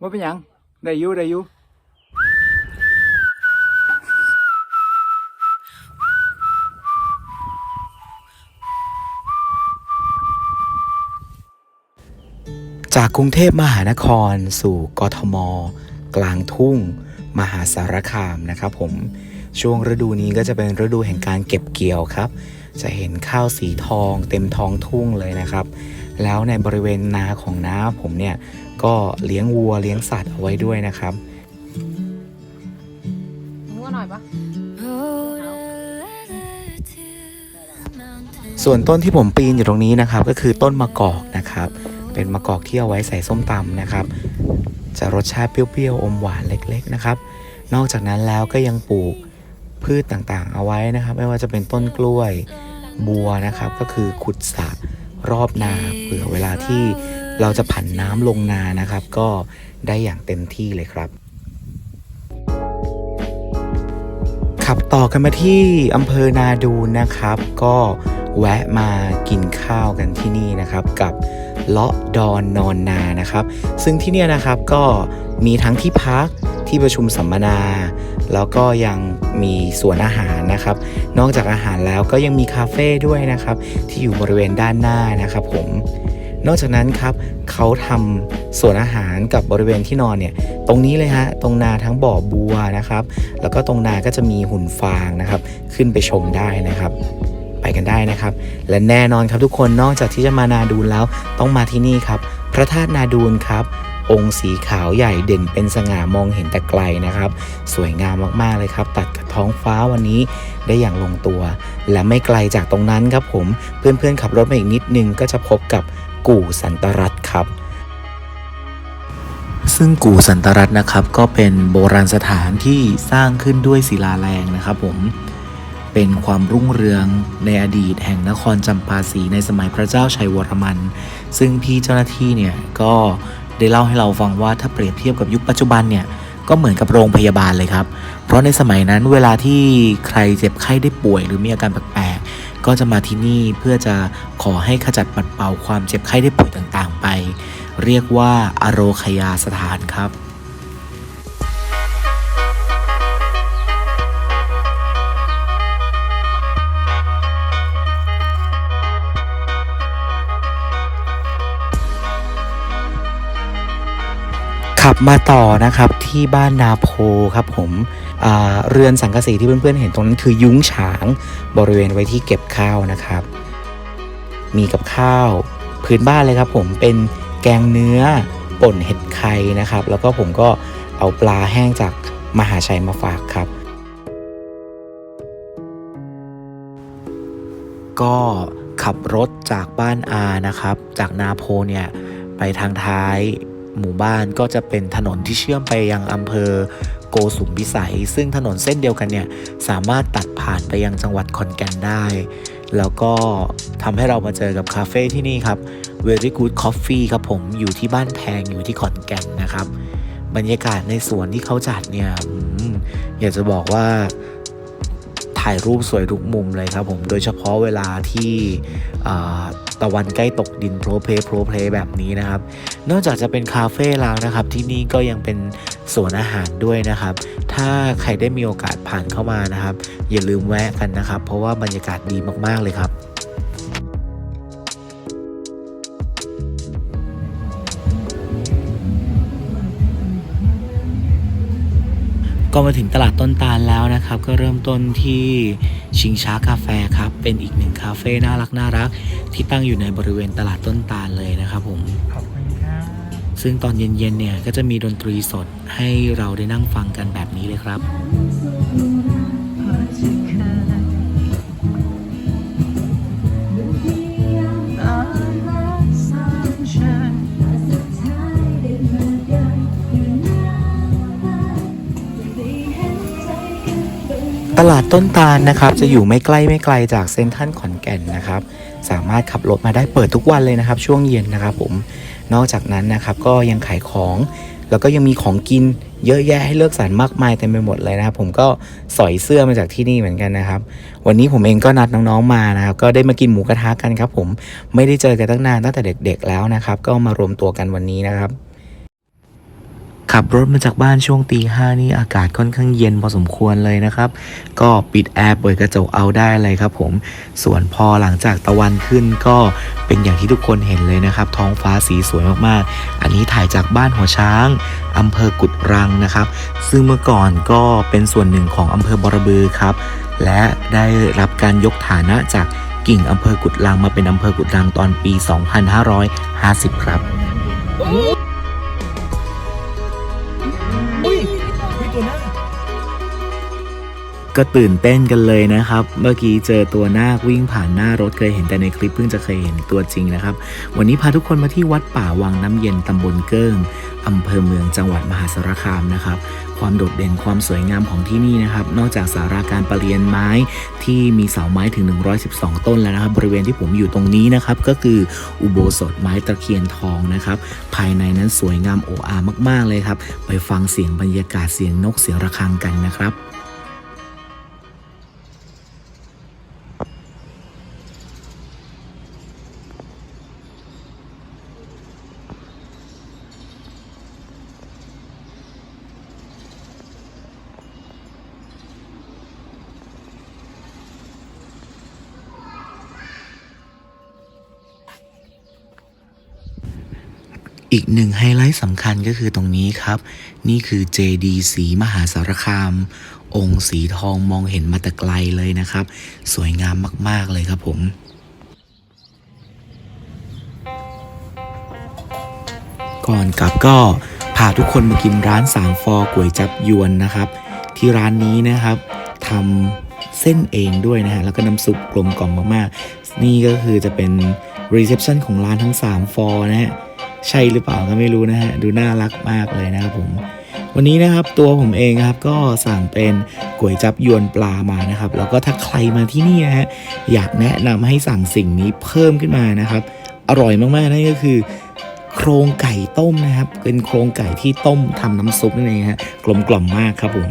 ว่าเป็นหยังได้อยู่ได้อยู่จากกรุงเทพมหานครสู่กทม กลางทุ่ง มหาสารคามนะครับผมช่วงฤดูนี้ก็จะเป็นฤดูแห่งการเก็บเกี่ยวครับ จะเห็นข้าวสีทอง เต็มท้องทุ่งเลยนะครับ แล้วในบริเวณนาของน้าผมเนี่ย ก็เลี้ยงวัวเลี้ยงสัตว์เอาไว้ด้วยนะครับมั่วหน่อยปะส่วนต้นที่ผมปีนอยู่ตรงนี้นะครับ ก็คือต้นมะกอกนะครับ เป็นมะกอกที่เอาไว้ใส่ส้มตำนะครับ จะรสชาติเปรี้ยวๆอมหวานเล็กๆนะครับ นอกจากนั้นแล้วก็ยังปลูกพืชต่างๆ เอาไว้นะครับ ไม่ว่าจะเป็นต้นกล้วยบัวนะครับ ก็คือขุดสระรอบนาเผื่อเวลาที่ เราจะผันน้ำลงนานะครับ ก็ได้อย่างเต็มที่เลยครับ ขับต่อกันมาที่อำเภอนาดูนนะครับ ก็แวะมากินข้าวกันที่นี่นะครับ กับเลาะดอนนอนนานะครับ ซึ่งที่นี่นะครับก็มีทั้งที่พักที่ประชุมสัมมนา แล้วก็ยังมีสวนอาหารนะครับ นอกจากอาหารแล้วก็ยังมีคาเฟ่ด้วยนะครับ ที่อยู่บริเวณด้านหน้านะครับผม นอกจากนั้นครับเขาทำสวนอาหารกับบริเวณที่นอนเนี่ยตรงนี้เลยฮะตรงนาทั้งบ่อบัวนะครับ แล้วก็ตรงนาก็จะมีหุ่นฟางนะครับ ขึ้นไปชมได้นะครับไปกันได้นะครับ และแน่นอนครับทุกคนนอกจากที่จะมานาดูนแล้วต้องมาที่นี่ครับ พระธาตุนาดูนครับ องค์สีขาวใหญ่เด่นเป็นสง่ามองเห็นแต่ไกลนะครับ สวยงามมากๆเลยครับ ตัดกับท้องฟ้าวันนี้ได้อย่างลงตัว และไม่ไกลจากตรงนั้นครับผมเพื่อนๆขับรถมาอีกนิดนึงก็จะพบกับ กู่สันตรัตครับ ซึ่งกู่สันตรัตน์นะครับ ก็เป็นโบราณสถานที่สร้างขึ้นด้วยศิลาแรงนะครับผมเป็นความรุ่งเรืองในอดีตแห่งนครจำปาสีในสมัยพระเจ้าชัยวรมัน ซึ่งพี่เจ้าหน้าที่เนี่ยก็ได้เล่าให้เราฟังว่าถ้าเปรียบเทียบกับยุคปัจจุบันเนี่ยก็เหมือนกับโรงพยาบาลเลยครับ เพราะในสมัยนั้นเวลาที่ใครเจ็บไข้ได้ป่วยหรือมีอาการแปลก ก็จะมาที่นี่เพื่อจะขอให้ขจัดปัดเป่าความเจ็บไข้ได้ป่วยต่างๆ ไป เรียกว่าอโรคยาสถานครับขับมาต่อนะครับที่บ้านนาโพครับผม เรือนสังกะสีที่เพื่อนๆเห็นตรงนั้นคือยุ้งฉางบริเวณไว้ที่เก็บข้าวนะครับ มีกับข้าวพื้นบ้านเลยครับ ผมเป็นแกงเนื้อป่นเห็ดไข่นะครับ แล้วก็ผมก็เอาปลาแห้งจากมหาชัยมาฝากครับ ก็ขับรถจากบ้านอานะครับ จากนาโพเนี่ยไปทางท้ายหมู่บ้านก็จะเป็นถนนที่เชื่อมไปยังอำเภอ โกสุมพิสัย ซึ่งถนนเส้นเดียวกันเนี่ยสามารถตัดผ่านไปยังจังหวัดขอนแก่นได้ แล้วก็ทำให้เรามาเจอกับคาเฟ่ที่นี่ครับ Very Good Coffee ครับผมอยู่ที่บ้านแพงอยู่ที่ขอนแก่นนะครับ บรรยากาศในสวนที่เขาจัดเนี่ยอืมอยากจะบอกว่า ถ่ายรูปสวยทุกมุมเลยครับผมโดยเฉพาะเวลาที่ตะวันใกล้ตกดินโพรเพลโพรเพลแบบนี้นะครับ นอกจากจะเป็นคาเฟ่แล้วนะครับ ที่นี่ก็ยังเป็นสวนอาหารด้วยนะครับ ถ้าใครได้มีโอกาสผ่านเข้ามานะครับ อย่าลืมแวะกันนะครับ เพราะว่าบรรยากาศดีมากๆเลยครับ ก็มาถึงตลาดต้นตาลแล้วนะครับ ก็เริ่มต้นที่ชิงช้ากาแฟครับ เป็นอีกหนึ่งคาเฟ่น่ารักน่ารัก ที่ตั้งอยู่ในบริเวณตลาดต้นตาลเลยนะครับผมขอบคุณครับซึ่งตอนเย็นๆเนี่ยก็จะมีดนตรีสดให้เราได้นั่งฟังกันแบบนี้เลยครับ ตลาดต้นตาลนะครับจะอยู่ไม่ใกล้ไม่ไกลจากเซ็นทรัลขอนแก่นนะครับ สามารถขับรถมาได้เปิดทุกวันเลยนะครับ ช่วงเย็นนะครับผมนอกจากนั้นนะครับก็ยังขายของ แล้วก็ยังมีของกินเยอะแยะให้เลือกสรรมากมายเต็มไปหมดเลยนะครับ ผมก็สอยเสื้อมาจากที่นี่เหมือนกันนะครับ วันนี้ผมเองก็นัดน้องๆมานะครับ ก็ได้มากินหมูกระทะกันครับ ผมไม่ได้เจอกันตั้งนานตั้งแต่เด็ก ๆ แล้วนะครับ ก็มารวมตัวกันวันนี้นะครับ ขับรถมาจากบ้านช่วงตีห้านี่อากาศค่อนข้างเย็นพอสมควรเลยนะครับ ก็ปิดแอร์เปิดกระจกเอาได้เลยครับผม ส่วนพอหลังจากตะวันขึ้นก็เป็นอย่างที่ทุกคนเห็นเลยนะครับ ท้องฟ้าสีสวยมากๆ อันนี้ถ่ายจากบ้านหัวช้างอำเภอกุดรังนะครับ ซึ่งเมื่อก่อนก็เป็นส่วนหนึ่งของอำเภอบรบือครับ และได้รับการยกฐานะจากกิ่งอำเภอกุดรังมาเป็นอำเภอกุดรังตอนปี 2550 ครับ ก็ตื่นเต้นกันเลยนะครับ เมื่อกี้เจอตัวนาควิ่งผ่านหน้ารถเคยเห็นแต่ในคลิปเพิ่งจะเคยเห็นตัวจริงนะครับ วันนี้พาทุกคนมาที่วัดป่าวังน้ำเย็นตำบลเกิ้ง อำเภอเมืองจังหวัดมหาสารคามนะครับ ความโดดเด่นความสวยงามของที่นี่นะครับ นอกจากสาราการประเรียนไม้ที่มีเสาไม้ถึง 112 ต้นแล้วนะครับ บริเวณที่ผมอยู่ตรงนี้นะครับ ก็คืออุโบสถไม้ตะเคียนทองนะครับ ภายในนั้นสวยงามโอ้อามาก ๆเลยครับ ไปฟังเสียงบรรยากาศเสียงนกเสียงระฆังกันนะครับ อีกหนึ่งไฮไลท์สำคัญก็คือตรงนี้ครับ นี่คือเจดีสีมหาสารคาม องค์สีทองมองเห็นมาแต่ไกลเลยนะครับ สวยงามมาก ๆ เลยครับผมก่อนกลับก็พาทุกคนมากินร้านสามฟอก๋วยจับยวนนะครับ ที่ร้านนี้นะครับทำเส้นเองด้วยนะฮะแล้วก็น้ำซุปกลมกล่อมมากๆ นี่ก็คือจะเป็นรีเซพชันของร้านทั้ง3ฟอนะฮะ ใช่หรือเปล่าก็ไม่รู้นะฮะดูน่ารักมากเลยนะครับผม วันนี้นะครับตัวผมเองครับก็สั่งเป็นก๋วยจับยวนปลามานะครับ แล้วก็ถ้าใครมาที่นี่นะฮะอยากแนะนำให้สั่งสิ่งนี้เพิ่มขึ้นมานะครับ อร่อยมากๆนั่นก็คือโครงไก่ต้มนะครับ เป็นโครงไก่ที่ต้มทำน้ำซุปนั่นเองฮะกลมกล่อมมากครับผม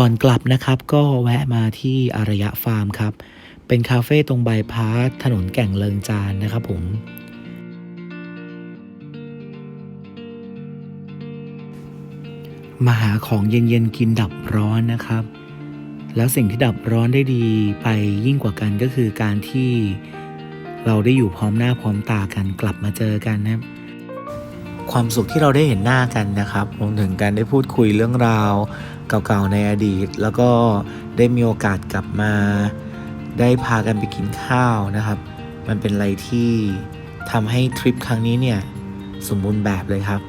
ก่อนกลับนะครับก็แวะมาที่อารยะฟาร์มครับ เป็นคาเฟ่ตรงบายพาสถนนแก่งเลิงจานนะครับผม มาหาของเย็นๆกินดับร้อนนะครับ แล้วสิ่งที่ดับร้อนได้ดีไปยิ่งกว่ากันก็คือการที่เราได้อยู่พร้อมหน้าพร้อมตากันกลับมาเจอกันนะครับ ความสุขที่เราได้เห็นหน้ากันนะครับรวมถึงการได้พูดคุยเรื่องราวเก่าๆในอดีต แล้วก็ได้มีโอกาสกลับมา ได้พากันไปกินข้าวนะครับ มันเป็นอะไรที่ทำให้ทริปครั้งนี้เนี่ยสมบูรณ์แบบเลยครับ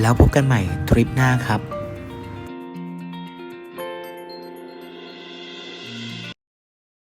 แล้วพบกันใหม่ทริปหน้าครับ